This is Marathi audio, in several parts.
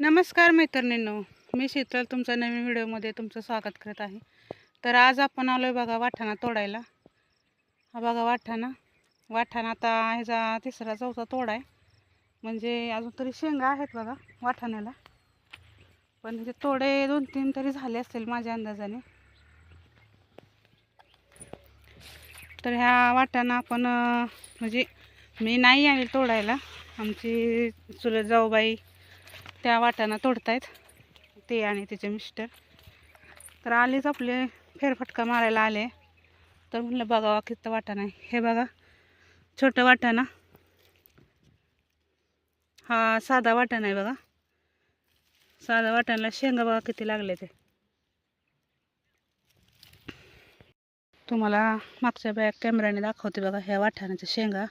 नमस्कार मैत्रिणींनो मी शीतल तुमच्या नवीन व्हिडिओमध्ये तुमचं स्वागत करत आहे. तर आज आपण आलो आहे बघा वाठाणा तोडायला. हा बघा वाठाणा. वाठाणा आता ह्याचा तिसरा चौथा तोडा आहे. म्हणजे अजून तरी शेंगा आहेत बघा वाठाण्याला. पण म्हणजे तोडे दोन तीन तरी झाले असतील माझ्या अंदाजाने. तर ह्या वाटाणा आपण म्हणजे मी नाही आले तोडायला. आमची चुलत जाऊबाई त्या वाटाणा तोडतायत. ते आणि तिचे मिस्टर. तर आलेच आपले फेरफटका मारायला आले. तर म्हणलं बघावा किती वाटाणा आहे. हे बघा छोटं वाटाणा. हा साधा वाटाणा आहे बघा. साधा वाटाण्याला शेंगा बघा किती लागले ते तुम्हाला मागच्या बॅग कॅमेऱ्याने दाखवते बघा ह्या वाटाण्याच्या शेंगा.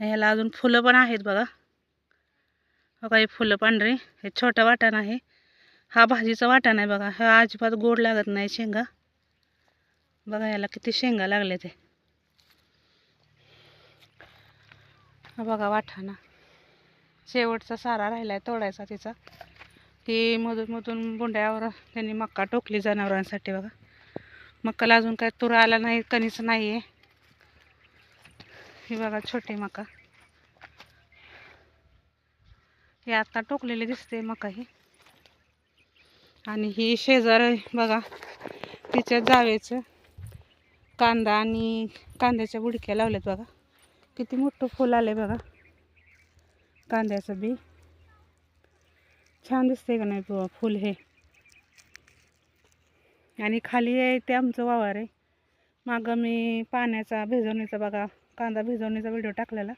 ह्याला अजून फुलं पण आहेत बघा. बघा हे फुलं पांढरे हे छोटा वाटाणा आहे. हा भाजीचा वाटाणा आहे बघा. हा अजिबात गोड लागत नाही शेंगा. बघा याला किती शेंगा लागले ते. हा बघा वाटाणा शेवटचा सारा राहिला आहे तोडायचा तिचा. ती मधून मधून बोंड्यावर त्यांनी मक्का टोकली जनावरांसाठी बघा. मक्काला अजून काय तुरा आला नाही कणीच नाही आहे ही बघा छोटी मका. हे आता टोकलेले दिसते मका हे आणि ही शेजार बघा तिच्या जावेचं कांदा आणि कांद्याच्या बुडक्या लावल्यात बघा. किती मोठं फुल आलंय बघा. कांद्याचं बी. छान दिसते का नाही फुल हे. आणि खाली आहे ते आमचं वावर आहे. मागं मी पाण्याचा भिजवणीचा बघा कांदा भिजवणीचा व्हिडिओ टाकलेला.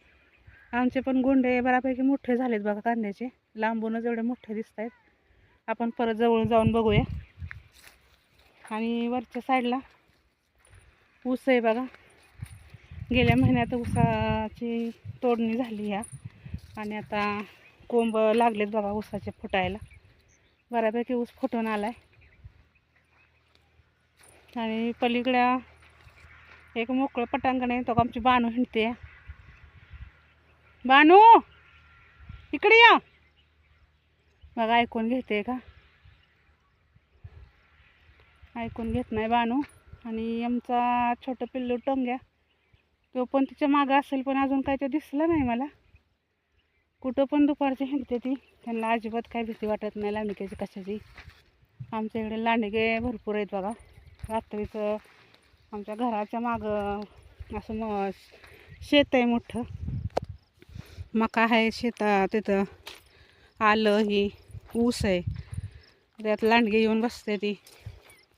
आमचे पण गोंडे बऱ्यापैकी मोठे झालेत बघा कांद्याचे. लांबूनच एवढे मोठे दिसत आहेत आपण परत जवळून जाऊन बघूया. आणि वरच्या साईडला ऊस आहे बघा. गेल्या महिन्यात ऊसाची तोडणी झाली ह्या. आणि आता कोंब लागलेत बघा ऊसाचे फुटायला. बऱ्यापैकी ऊस फुटून आलाय. आणि पलीकडं एक मोकळं पटांगण आहे. तो का आमची बाणू हिंडते. बानू इकडे या. बघा ऐकून घेते का? ऐकून घेत नाही बानू. आणि आमचा छोटं पिल्लू टोंग्या तो पण तिच्या मागं असेल पण अजून काय ते दिसलं नाही मला. कुठं पण दुपारची हिंडते ती. त्यांना अजिबात काय भीती वाटत नाही लांडग्याची कशाची. आमच्या इकडे लांडगे भरपूर आहेत बघा. रात्रीचं आमच्या घराच्या मागं असं म शेत आहे मोठं. मका आहे शेता तिथं आलं ही ऊस आहे. त्यात लांडगे येऊन बसते ती.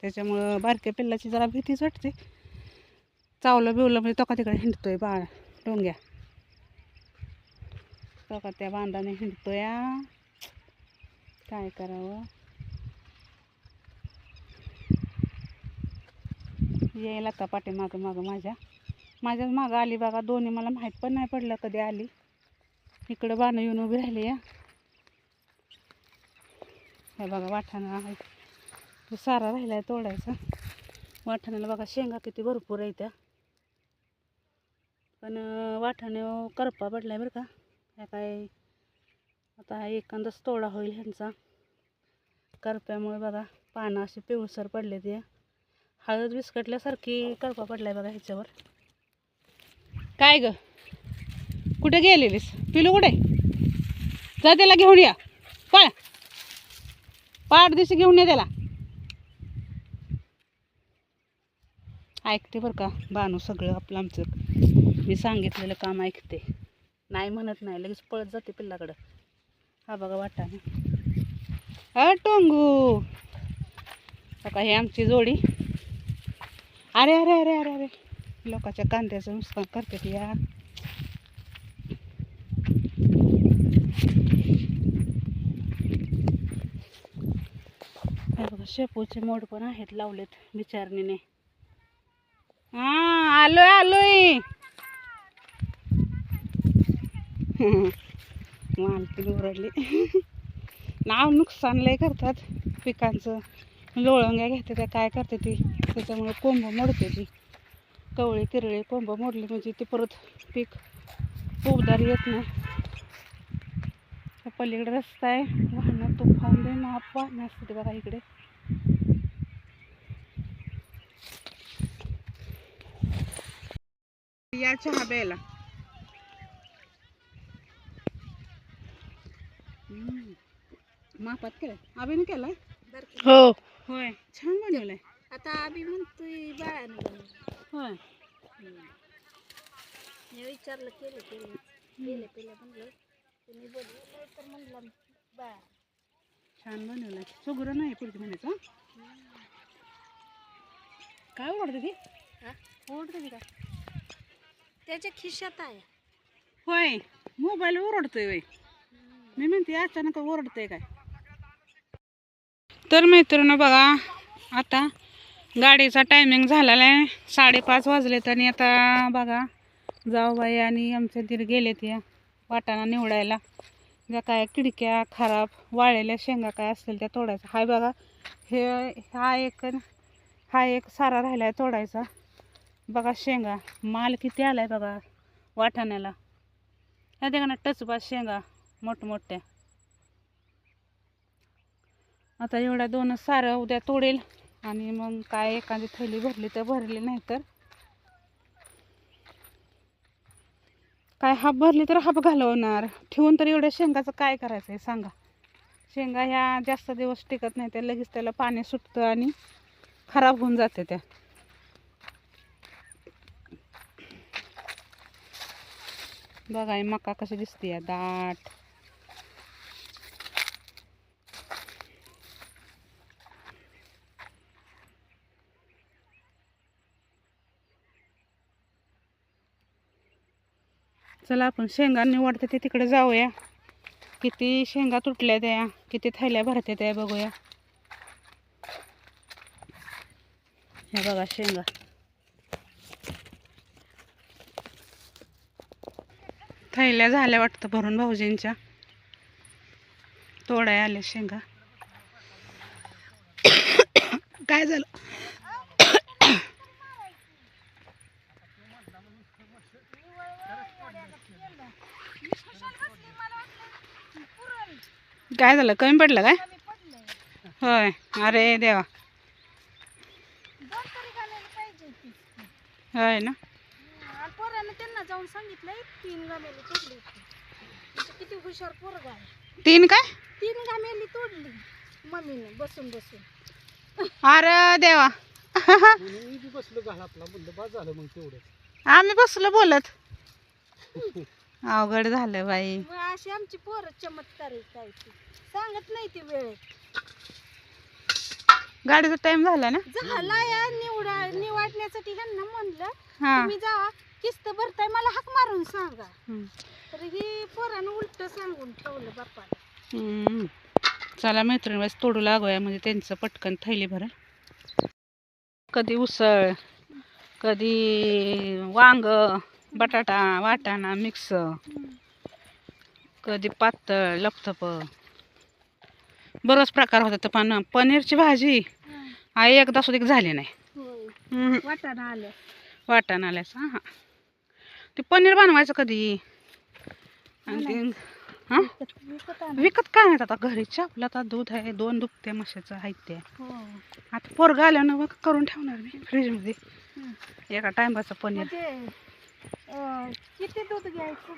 त्याच्यामुळं बारक्या पिल्लाची जरा भीतीच वाटते. चावलं बिवलं म्हणजे तो का तिकडे हिंडतोय बा डोंग्या. तो का त्या बांधाने हिंडतोय. काय करावं? येईल आता पाठीमागं मागं मागं माझ्या. माझ्याच मागं आली बघा दोन्ही मला माहीत पण नाही पडलं कधी आली. इकडं बाणं येऊन उभी राहिली या. हे बघा वाठाणा आहे. तो सारा राहिला आहे तोडायचा. वाठाण्याला बघा शेंगा किती भरपूर आहे त्या पण वाठाणे करपा करपा पडलाय बरं का. ह्या काय आता हा एखादाच तोडा होईल ह्यांचा. करप्यामुळे बघा पानं अशी पिवळसर पडले ते हळद विस्कटल्यासारखी करपा पडलाय बघा ह्याच्यावर. काय गं? कुठे गेलेलीस? पिलू कुठे? जा त्याला घेऊन या. पळ. पाठ दिवशी घेऊन ये त्याला. ऐकते बरं का बानू सगळं आपलं आमचं. मी सांगितलेलं काम ऐकते. नाही म्हणत नाही लगेच पळत जाते पिल्लाकडं. हा बघा वाटा अ टोंगू. बघा हे आमची जोडी. अरे अरे अरे अरे अरे. लोकांच्या कांद्याचं नुकसान करते या शेपूचे मोड पण आहेत लावलेत बिचारणीने. हा आलोय आलोय. मालकी ओरडली. नाव नुकसान लय करतात पिकांचं. म्हणजे लोळंग्या घेते त्या काय करते ती? त्याच्यामुळे कोंब मोडते ती. कवळे किरळे कोंब मोडले म्हणजे ते परत पीक उबदार येत नाही. पलीकडे रस्ता आहे. वाहनं तुफान दे ना पाणी असते बघा इकडे. या चहा प्यायला. मापात केलाय. आबीने केलाय? हो. होय. छान बनवलाय. आता आम्ही म्हणतोय बाळानं. बनवलं. होय. मी विचारलं केलं केलं केलं केलं म्हणलं. तुम्ही बनवलं तर म्हणलं बाळा. छान बनवलाय. सुगरं नाही पुढची म्हणायचं हं? काय ओढते ती? हा? ओढते ती का त्याच्या खिशात आहे. होय मोबाईल ओरडतोय वय मी म्हणते अचानक ओरडतोय काय? तर मैत्रिणी बघा आता गाडीचा टायमिंग झालेला आहे. साडेपाच वाजलेत आणि आता बघा जाऊबाई आणि आमचे दीर गेलेत या वाटाणा निवडायला. ज्या काय खिडक्या खराब वाळलेल्या शेंगा काय असतील त्या तोडायचा हाय बघा हे हा एक हा एक सारा राहिला आहे तोडायचा. बघा शेंगा माल किती आला आहे बघा वाटाण्याला ह्या ना टचबा शेंगा मोठमोठ्या. आता एवढ्या दोनच सारं उद्या तोडेल आणि मग काय एखादी थैली भरली तर भरली नाही तर. काय हाप भरली तर हाप घालवणार. ठेवून तर एवढ्या शेंगाचं काय करायचं आहे सांगा. शेंगा ह्या जास्त दिवस टिकत नाही त्या लगेच त्याला पाणी सुटतं आणि खराब होऊन जाते त्या. बघा मका कशी दिसते दाट. चला आपण शेंगा निवडते ते तिकडे जाऊया. किती शेंगा तुटल्या त्या किती थैल्या भरते त्या बघूया. ह्या बघा शेंगा. थैल्या झाल्या वाटतं भरून भाऊजींच्या. तोडाय आल्या शेंगा. काय झालं? काय झालं? कमी पडलं काय? होय. अरे देवा. होय ना हं, आणि पोरानं त्यांना जाऊन सांगितलंय तीन गामेली तोडली होती. म्हणजे किती हुशार पोरगा आहे. तीन काय? तीन गामेली तोडली. मम्मीनं बसून बसून. अरे देवा. म्हणून मी बी बसलो घाल आपला म्हणलं बस झालं मग तेवढं आम्ही बसलो बोलत. अवघड झालं बाई. मग अशी आमची पोरं चमत्कार आहे काय ती सांगत नाही ती वेळेत गाडीचा टाइम झाला ना? झाला या निवडा निवडण्यासाठी ह्यांना म्हणलं हा. तुम्ही जावा. किस्त भरताय मला हाक मारून सांगा. हम्म. तर ही पोरानं उलट सांगून ठेवलं बापाला. हम्म. चला मैत्रिणी बस तोडू लागूया म्हणजे त्यांचं पटकन थैली भरेल कधी उसळ कधी वांग बटाटा वाटाणा मिक्स कधी पातळ लपथप. बरंच प्रकार होता तर पण पनीरची भाजी आई एकदा सुद्धा झाली नाही. होय. हम्म. वाटाणा आलं वाटण आल्यास हां. ते पनीर बनवायचं कधी? आणि ते हां? विकत काय नाही आता घरीच आपलं आता दूध आहे दोन दुभत्या म्हशीचं आहेत ते. हो. आता पोरगा आल्यानं मग करून ठेवणार मी फ्रीजमध्ये. एका टायमाचं पनीर. म्हणजे किती दूध घ्यायचं?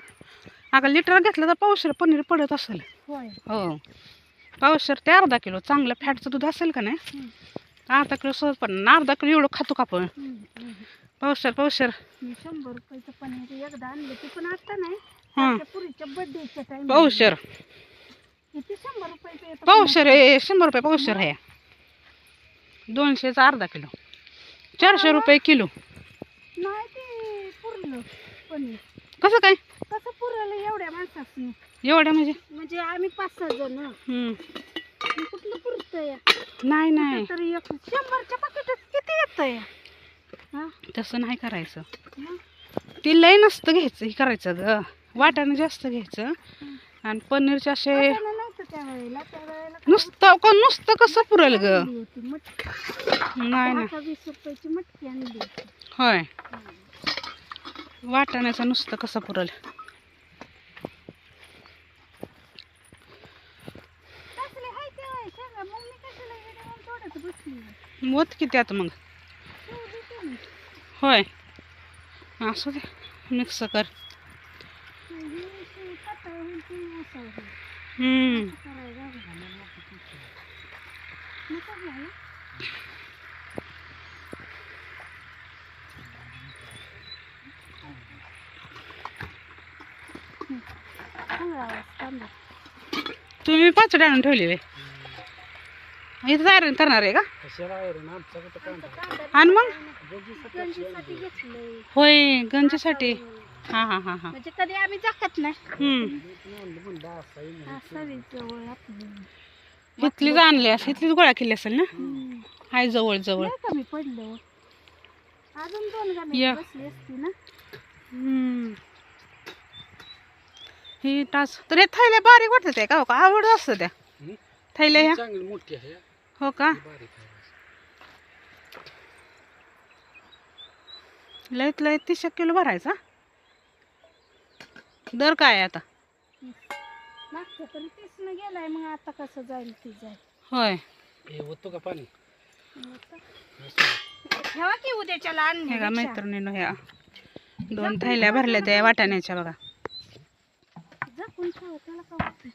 अगं लिटर घेतलं तर पावशेर पनीर पडत असेल. हो. पावशेर ते अर्धा किलो चांगलं फॅटचं दूध असेल का नाही. अर्धा किलो सहज पण अर्धा किलो एवढं खातो का आपण? हं, हं. पावशेर मी शंभर रुपयाचं पनीर एकदा आणलं ते पण आता नाही. हां. त्या पुरीच्या बर्थडेच्या टाइम पावशेर किती शंभर रुपयाचं येतं पावशेर आहे शंभर रुपये पावशेर आहे. दोनशेचा अर्धा किलो. चारशे रुपये किलो. नाही ते पुरलं पनीर. कसं काय? कसं पुरलं एवढ्या माणसाचं एवढ्या म्हणजे? म्हणजे आम्ही पाच सहा जण. हम्म. मग कुठलं पुरत या नाही नाही. तरी एक शंभरच्या पाकिटात किती येतं या हा तसं नाही करायचं. ते लय नसत घ्यायचं हे करायचं ग. वाटाणं जास्त घ्यायचं. आणि पनीरचे असे नुसतं कोण नुसतं कसं पुरेल ग? नाही ना. होय. वाटाण्याचं नुसतं कसं पुरेल? मत किती आता मग? होय. असू दे. मिक्स कर. तुम्ही पाच आणून ठेवली वे इथं आयरन करणार आहे का? आणि मग? गंजीसाठी घेतलंय. होय गंजीसाठी. हां हां हां हां. म्हणजे कधी आम्ही जाकत नाही. हम्म. म्हणलं म्हणलं असं आहे म्हणून. असावी जवळ आपली. इथलीच आणली असेल इथलीच गोळा केली असेल ना. हाय जवळ जवळ. लय कमी पडलं अजून दोन गाणी या. बसली असती ना? हम्म. ही टास तर हे थैल्या बारीक वाटत आहे का हो? का आवड असतं त्या? थैल्या ह्या? चांगली मोठी आहे. हो का? लयत लय तीस किलो भरायचा? दर काय आता? मागच्या तरी तीस न गेलाय मग आता कसं जाईल ती जाईल. होय. हे होतो का पाणी. ठेवा की उद्याच्याला हे का आणणे मैत्रिणीनं ह्या दोन थैल्या भरल्या त्या वाटाण्याच्या बघा. झाकून ठेवा त्याला का होतंय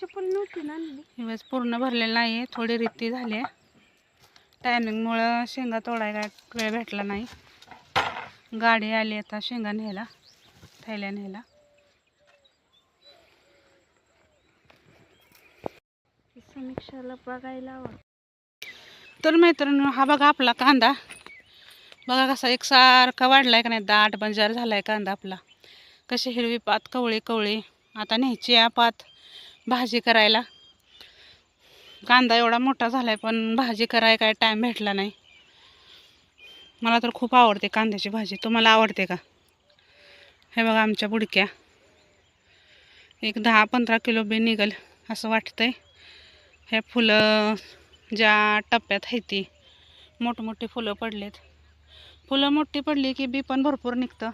चप्पल नव्हती ना आणली. ही वेळेस पूर्ण भरलेलं नाही आहे थोडी रित्ती झाली आहे. टायमिंगमुळं शेंगा तोडायला वेळ भेटला नाही. गाडी आली आता शेंगा न्यायला थैल्या न्यायला. समीक्षाला बघायला तर मैत्रिणी हा बघा आपला कांदा. बघा कसा एकसारखा वाढलाय का नाही दाट बंजार झालाय कांदा आपला. कशी हिरवी पात कवळी कवळी. आता न्यायची आहे पात. भाजी करायला. कांदा एवढा मोठा झाला आहे पण भाजी करायला काय टाईम भेटला नाही. मला तर खूप आवडते कांद्याची भाजी. तुम्हाला आवडते का? हे बघा आमच्या बुडक्या. एक दहा पंधरा किलो बी निघल असं वाटतंय. हे फुलं ज्या टप्प्यात आहे ती मोठमोठी फुलं पडलेत. फुलं मोठी पडली की बी पण भरपूर निघतं.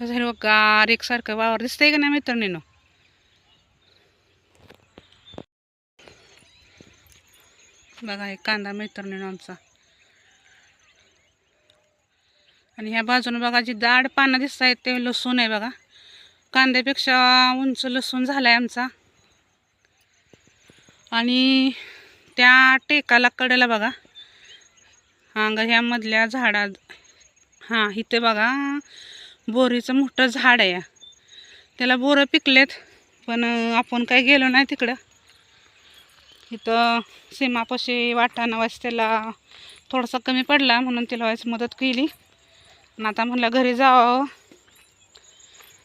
कसं हिरवं गार एकसारखं वावर दिसतंय का नाही मैत्रिणीनं बघा हे कांदा मैत्रिणीनं आमचा. आणि ह्या बाजूने बघा जी दाड पानं दिसत आहेत ते लसूण आहे बघा. कांद्यापेक्षा उंच लसूण झाला आहे आमचा. आणि त्या टेकाला कडेला बघा. हां ग ह्यामधल्या झाडा हां इथे बघा. बोरीचं मोठं झाड आहे. त्याला बोरं पिकलेत पण आपण काय गेलो नाही तिकडं. इथं सीमापाशी वाटाणा व्हायचं त्याला थोडासा कमी पडला म्हणून तिला व्हायचं मदत केली. आणि आता म्हणलं घरी जावं.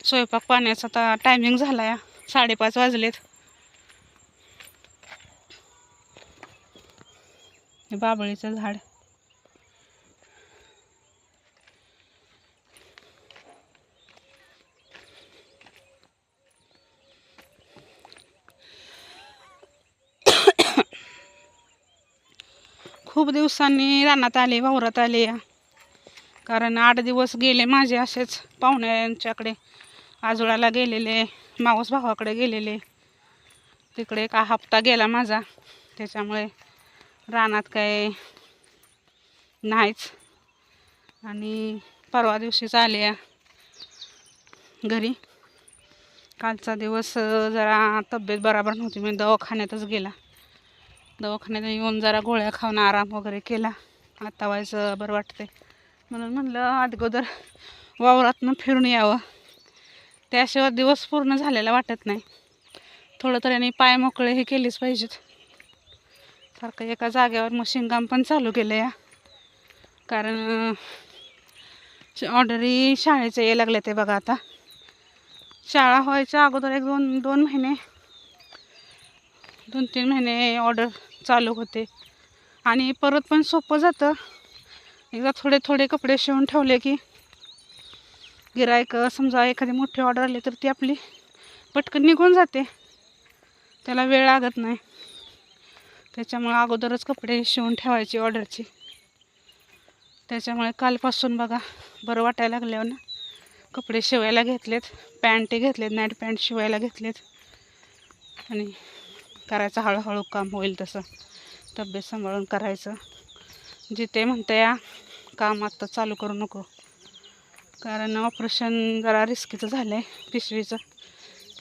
स्वयंपाक पाण्याचा आता टायमिंग झाला या साडेपाच वाजलेत. हे बाबळीचं झाड. खूप दिवसांनी रानात आले वावरात आले. या कारण आठ दिवस गेले माझे असेच पाहुण्यांच्याकडे. आजोळाला गेलेले मावस भावाकडे गेलेले. तिकडे एक हप्ता गेला माझा. त्याच्यामुळे रानात काय नाहीच. आणि परवा दिवशीच आले या घरी. कालचा दिवस जरा तब्येत बराबर नव्हती. मी दवाखान्यातच गेला. दवाखान्यात येऊन जरा गोळ्या खाऊन आराम वगैरे केला. आता व्हायचं बरं वाटते म्हणून म्हणलं अगोदर वावरातनं फिरून यावं. त्याशिवाय दिवस पूर्ण झालेला वाटत नाही. थोडं तर यांनी पाय मोकळे हे केलेच पाहिजेत. सारखं एका जागेवर मशीन काम पण चालू केलं या. कारण ऑर्डरी शाळेचं यायला लागले ते बघा आता. शाळा व्हायच्या अगोदर एक दोन दोन महिने दोन तीन महिने ऑर्डर चालू होते. आणि परत पण सोपं जातं. एकदा थोडे थोडे कपडे शिवून ठेवले की गिरायक समजा एखादी मोठी ऑर्डर आली तर ती आपली पटकन निघून जाते. त्याला वेळ लागत नाही. त्याच्यामुळे अगोदरच कपडे शिवून ठेवायची ऑर्डरची त्याच्यामुळे कालपासून बघा बरं वाटायला लागल्यावर हो ना. कपडे शिवायला घेतलेत पॅन्ट घेतलेत नाईट पॅन्ट शिवायला घेतलेत. आणि करायचं हळूहळू काम होईल तसं. तब्येत सांभाळून करायचं. जिथे म्हणते या काम आत्ता चालू करू नको. कारण ऑपरेशन जरा रिस्कीचं झालं आहे पिशवीचं.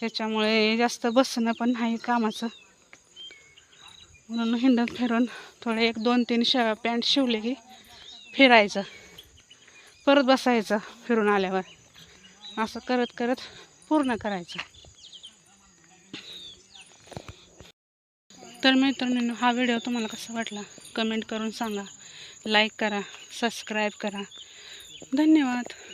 त्याच्यामुळे जास्त बसणं पण नाही कामाचं. म्हणून हिंडत फिरून थोडे एक दोन तीन श पॅन्ट शिवले की फिरायचं. परत बसायचं फिरून आल्यावर. असं करत करत पूर्ण करायचं. तर मित्रांनो हा व्हिडिओ तुम्हाला कसा वाटला? कमेंट करून सांगा. लाईक करा सबस्क्राईब करा. धन्यवाद.